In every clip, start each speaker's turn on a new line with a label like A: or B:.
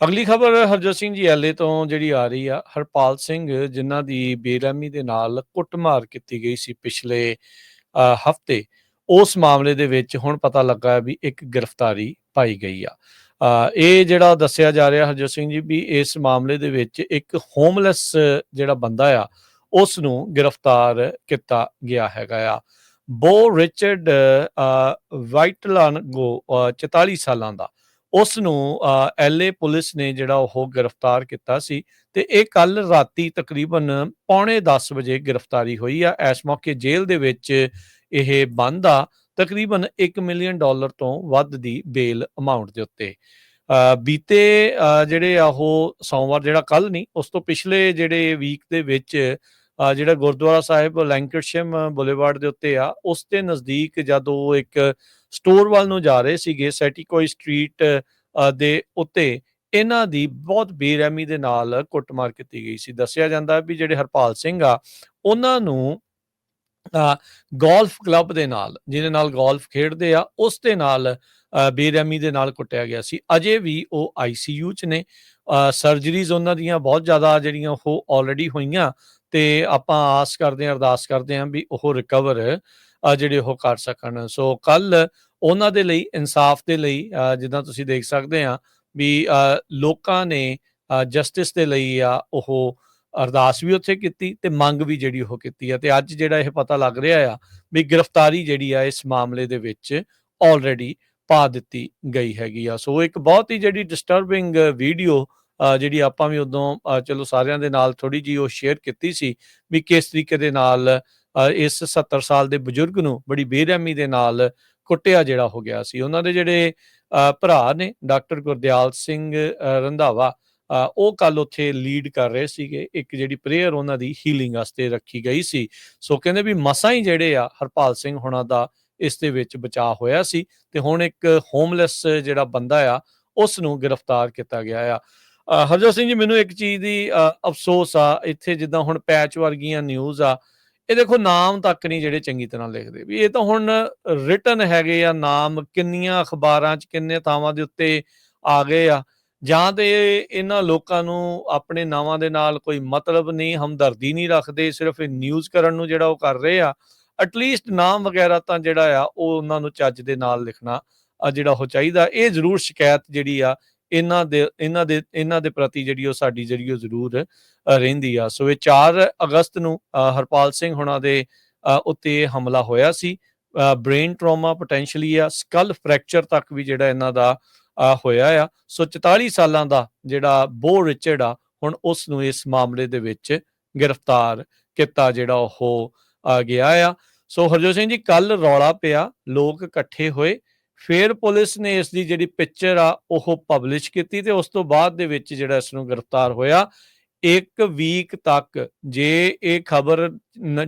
A: ਅਗਲੀ ਖਬਰ ਹਰਜੋਤ ਸਿੰਘ ਜੀ ਐਲਏ ਤੋਂ ਜਿਹੜੀ ਆ ਰਹੀ ਆ, ਹਰਪਾਲ ਸਿੰਘ, ਜਿਨ੍ਹਾਂ ਦੀ ਬੇਰਹਿਮੀ ਦੇ ਨਾਲ ਕੁੱਟਮਾਰ ਕੀਤੀ ਗਈ ਸੀ ਪਿਛਲੇ ਹਫ਼ਤੇ, ਉਸ ਮਾਮਲੇ ਦੇ ਵਿੱਚ ਹੁਣ ਪਤਾ ਲੱਗਾ ਵੀ ਇੱਕ ਗ੍ਰਿਫਤਾਰੀ ਪਾਈ ਗਈ ਆ। ਇਹ ਜਿਹੜਾ ਦੱਸਿਆ ਜਾ ਰਿਹਾ ਹਰਜੋਤ ਸਿੰਘ ਜੀ ਵੀ ਇਸ ਮਾਮਲੇ ਦੇ ਵਿੱਚ ਇੱਕ ਹੋਮਲੈਸ ਜਿਹੜਾ ਬੰਦਾ ਆ ਉਸ ਨੂੰ ਗ੍ਰਿਫਤਾਰ ਕੀਤਾ ਗਿਆ ਹੈਗਾ ਆ। ਬੋ ਰਿਚਰਡ ਵਾਈਟਲਾਨਗੋ ਗੋ 44 ਸਾਲਾਂ ਦਾ। ਉਸ ਨੂੰ ਐਲਏ ਪੁਲਿਸ ਨੇ ਜਿਹੜਾ ਉਹ ਗ੍ਰਿਫਤਾਰ ਕੀਤਾ ਸੀ ਤੇ ਇਹ ਕੱਲ ਰਾਤੀ ਤਕਰੀਬਨ ਪੌਣੇ 10 ਵਜੇ ਗ੍ਰਿਫਤਾਰੀ ਹੋਈ ਆ। ਇਸ ਮੌਕੇ ਜੇਲ੍ਹ ਦੇ ਵਿੱਚ ਇਹ ਬੰਦ ਆ। ਤਕਰੀਬਨ 1 ਮਿਲੀਅਨ ਡਾਲਰ ਤੋਂ ਵੱਧ ਦੀ ਬੇਲ ਅਮਾਉਂਟ ਦੇ ਉੱਤੇ। ਅ, ਬੀਤੇ ਜਿਹੜੇ ਆ ਉਹ ਸੋਮਵਾਰ ਜਿਹੜਾ ਕੱਲ ਨਹੀਂ ਉਸ ਤੋਂ ਪਿਛਲੇ ਜਿਹੜੇ ਵੀਕ ਦੇ ਵਿੱਚ ਜਿਹੜਾ ਗੁਰਦੁਆਰਾ ਸਾਹਿਬ ਲੈਂਕਰਸ਼ਮ ਬੁਲੇਵਾਰਡ ਦੇ ਉੱਤੇ ਆ ਉਸ ਦੇ ਨਜ਼ਦੀਕ ਜਦੋਂ ਇੱਕ ਸਟੋਰ ਵੱਲ ਨੂੰ ਜਾ ਰਹੇ ਸੀਗੇ ਸੈਟੀਕੋਈ ਸਟਰੀਟ ਦੇ ਉੱਤੇ ਇਹਨਾਂ ਦੀ ਬਹੁਤ ਬੇਰਹਿਮੀ ਦੇ ਨਾਲ ਕੁੱਟਮਾਰ ਕੀਤੀ ਗਈ ਸੀ। ਦੱਸਿਆ ਜਾਂਦਾ ਵੀ ਜਿਹੜੇ ਹਰਪਾਲ ਸਿੰਘ ਆ ਉਹਨਾਂ ਨੂੰ ਅ, ਗੋਲਫ ਕਲੱਬ ਦੇ ਨਾਲ ਜਿਹਦੇ ਨਾਲ ਗੋਲਫ ਖੇਡਦੇ ਆ ਉਸ ਦੇ ਨਾਲ ਬੇਰਹਿਮੀ ਦੇ ਨਾਲ ਕੁੱਟਿਆ ਗਿਆ ਸੀ। ਅਜੇ ਵੀ ਉਹ ਆਈਸੀਯੂ ਚ ਨੇ। ਸਰਜਰੀਜ਼ ਉਹਨਾਂ ਦੀਆਂ ਬਹੁਤ ਜ਼ਿਆਦਾ ਜਿਹੜੀਆਂ ਉਹ ਆਲਰੇਡੀ ਹੋਈਆਂ ਤੇ ਆਪਾਂ ਆਸ ਕਰਦੇ ਹਾਂ, ਅਰਦਾਸ ਕਰਦੇ ਹਾਂ ਵੀ ਉਹ ਰਿਕਵਰ ਜਿਹੜੇ ਉਹ ਕਰ ਸਕਣ। ਸੋ ਕੱਲ ਉਹਨਾਂ ਦੇ ਲਈ, ਇਨਸਾਫ ਦੇ ਲਈ ਜਿੱਦਾਂ ਤੁਸੀਂ ਦੇਖ ਸਕਦੇ ਆ ਵੀ ਲੋਕਾਂ ਨੇ ਜਸਟਿਸ ਦੇ ਲਈ ਆ ਉਹ ਅਰਦਾਸ ਵੀ ਉੱਥੇ ਕੀਤੀ ਤੇ ਮੰਗ ਵੀ ਜਿਹੜੀ ਉਹ ਕੀਤੀ ਆ। ਤੇ ਅੱਜ ਜਿਹੜਾ ਇਹ ਪਤਾ ਲੱਗ ਰਿਹਾ ਆ ਵੀ ਗ੍ਰਿਫਤਾਰੀ ਜਿਹੜੀ ਆ ਇਸ ਮਾਮਲੇ ਦੇ ਵਿੱਚ ਆਲਰੇਡੀ ਪਾ ਦਿੱਤੀ ਗਈ ਹੈਗੀ ਆ। ਸੋ ਇੱਕ ਬਹੁਤ ਹੀ ਜਿਹੜੀ ਡਿਸਟਰਬਿੰਗ ਵੀਡੀਓ ਜਿਹੜੀ ਆਪਾਂ ਵੀ ਉਦੋਂ ਚਲੋ ਸਾਰਿਆਂ ਦੇ ਨਾਲ ਥੋੜੀ ਜੀ ਉਹ ਸ਼ੇਅਰ ਕੀਤੀ ਸੀ ਵੀ ਕਿਸ ਤਰੀਕੇ ਦੇ ਨਾਲ ਇਸ 70 ਸਾਲ ਦੇ ਬਜ਼ੁਰਗ ਨੂੰ ਬੜੀ ਬੇਰਹਿਮੀ ਦੇ ਨਾਲ ਕੁੱਟਿਆ ਜਿਹੜਾ ਹੋ ਗਿਆ ਸੀ। ਉਹਨਾਂ ਦੇ ਜਿਹੜੇ ਅ, ਭਰਾ ਨੇ ਡਾਕਟਰ ਗੁਰਦਿਆਲ ਸਿੰਘ ਰੰਧਾਵਾ ਅ, ਉਹ ਕੱਲ ਉੱਥੇ ਲੀਡ ਕਰ ਰਹੇ ਸੀਗੇ। ਇੱਕ ਜਿਹੜੀ ਪ੍ਰੇਅਰ ਉਹਨਾਂ ਦੀ ਹੀਲਿੰਗ ਵਾਸਤੇ ਰੱਖੀ ਗਈ ਸੀ। ਸੋ ਕਹਿੰਦੇ ਵੀ ਮਸਾਂ ਹੀ ਜਿਹੜੇ ਆ ਹਰਪਾਲ ਸਿੰਘ ਹੁਣਾਂ ਦਾ ਇਸ ਦੇ ਵਿੱਚ ਬਚਾਅ ਹੋਇਆ ਸੀ ਤੇ ਹੁਣ ਇੱਕ ਹੋਮਲੈਸ ਜਿਹੜਾ ਬੰਦਾ ਆ ਉਸ ਨੂੰ ਗ੍ਰਿਫਤਾਰ ਕੀਤਾ ਗਿਆ ਆ। ਹਰਜੋਤ ਸਿੰਘ ਜੀ ਮੈਨੂੰ ਇੱਕ ਚੀਜ਼ ਦੀ ਅ, ਅਫਸੋਸ ਆ ਇੱਥੇ ਜਿੱਦਾਂ ਹੁਣ ਪੈਚ ਵਰਗੀਆਂ ਨਿਊਜ਼ ਆ ਇਹ ਦੇਖੋ ਨਾਮ ਤੱਕ ਨਹੀਂ ਜਿਹੜੇ ਚੰਗੀ ਤਰ੍ਹਾਂ ਲਿਖਦੇ ਵੀ ਇਹ ਤਾਂ ਹੁਣ ਰਿਟਨ ਹੈਗੇ ਆ ਨਾਮ ਕਿੰਨੀਆਂ ਅਖਬਾਰਾਂ 'ਚ ਕਿੰਨੇ ਥਾਵਾਂ ਦੇ ਉੱਤੇ ਆ ਗਏ ਆ ਜਾਂ ਤੇ ਇਹਨਾਂ ਲੋਕਾਂ ਨੂੰ ਆਪਣੇ ਨਾਵਾਂ ਦੇ ਨਾਲ ਕੋਈ ਮਤਲਬ ਨਹੀਂ ਹਮਦਰਦੀ ਨਹੀਂ ਰੱਖਦੇ ਸਿਰਫ ਇਹ ਨਿਊਜ਼ ਕਰਨ ਨੂੰ ਜਿਹੜਾ ਉਹ ਕਰ ਰਹੇ ਆ ਐਟਲੀਸਟ ਨਾਮ ਵਗੈਰਾ ਤਾਂ ਜਿਹੜਾ ਆ ਉਹ ਉਹਨਾਂ ਨੂੰ ਚੱਜ ਦੇ ਨਾਲ ਲਿਖਣਾ ਆ ਜਿਹੜਾ ਉਹ ਚਾਹੀਦਾ ਇਹ ਜ਼ਰੂਰ ਸ਼ਿਕਾਇਤ ਜਿਹੜੀ ਆ ਇਹਨਾਂ ਦੇ ਇਹਨਾਂ ਦੇ ਇਹਨਾਂ ਦੇ ਪ੍ਰਤੀ ਜਿਹੜੀ ਉਹ ਸਾਡੀ ਜਿਹੜੀ ਉਹ ਜ਼ਰੂਰ ਰਹਿੰਦੀ ਆ। ਸੋ ਇਹ 4 ਅਗਸਤ ਨੂੰ ਹਰਪਾਲ ਸਿੰਘ ਹੁਣਾਂ ਦੇ ਉੱਤੇ ਹਮਲਾ ਹੋਇਆ ਸੀ। ਬ੍ਰੇਨ ਟਰਾਮਾ ਪੋਟੈਂਸ਼ੀਅਲੀ ਆ ਸਕਲ ਫ੍ਰੈਕਚਰ ਤੱਕ ਵੀ ਜਿਹੜਾ ਇਹਨਾਂ ਦਾ ਹੋਇਆ ਆ। ਸੋ 44 ਸਾਲਾਂ ਦਾ ਜਿਹੜਾ ਬੋ ਰਿਚਰਡ ਆ, ਹੁਣ ਉਸ ਨੂੰ ਇਸ ਮਾਮਲੇ ਦੇ ਵਿੱਚ ਗ੍ਰਿਫਤਾਰ ਕੀਤਾ ਜਿਹੜਾ ਉਹ ਆ ਗਿਆ ਆ। ਸੋ ਹਰਜੋਤ ਸਿੰਘ ਜੀ ਕੱਲ ਰੌਲਾ ਪਿਆ, ਲੋਕ ਇਕੱਠੇ ਹੋਏ। ਫਿਰ ਪੁਲਿਸ ਨੇ ਇਸ ਦੀ ਜਿਹੜੀ ਪਿਕਚਰ ਆ, ਉਹ ਪਬਲਿਸ਼ ਕੀਤੀ ਤੇ ਉਸ ਤੋਂ ਬਾਅਦ ਦੇ ਵਿੱਚ ਜਿਹੜਾ ਇਸ ਨੂੰ ਗ੍ਰਿਫਤਾਰ ਹੋਇਆ। ਇੱਕ ਵੀਕ ਤੱਕ ਜੇ ਇਹ ਖਬਰ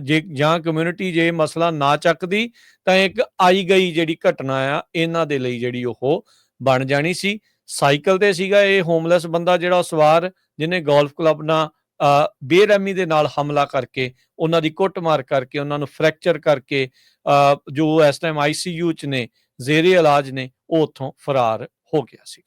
A: ਜੇ ਜਾਂ ਕਮਿਊਨਿਟੀ ਜੇ ਮਸਲਾ ਨਾ ਚੱਕਦੀ, ਤਾਂ ਇੱਕ ਆਈ ਗਈ ਜਿਹੜੀ ਘਟਨਾ ਆ, ਇਹਨਾਂ ਦੇ ਲਈ ਜਿਹੜੀ ਉਹ ਬਣ ਜਾਣੀ ਸੀ। ਸਾਈਕਲ ਤੇ ਸੀਗਾ ਇਹ ਹੋਮਲੈਸ ਬੰਦਾ ਜਿਹੜਾ ਸਵਾਰ, ਜਿਹਨੇ ਗੋਲਫ ਕਲੱਬ ਨਾਲ ਬੇਰਹਿਮੀ ਦੇ ਨਾਲ ਹਮਲਾ ਕਰਕੇ, ਉਹਨਾਂ ਦੀ ਕੁੱਟਮਾਰ ਕਰਕੇ, ਉਹਨਾਂ ਨੂੰ ਫ੍ਰੈਕਚਰ ਕਰਕੇ ਜੋ ਇਸ ਟਾਈਮ ਆਈਸੀਯੂ ਚ ਨੇ, ਜ਼ੇਰੇ ਇਲਾਜ ਨੇ, ਉਹ ਉੱਥੋਂ ਫਰਾਰ ਹੋ ਗਿਆ ਸੀ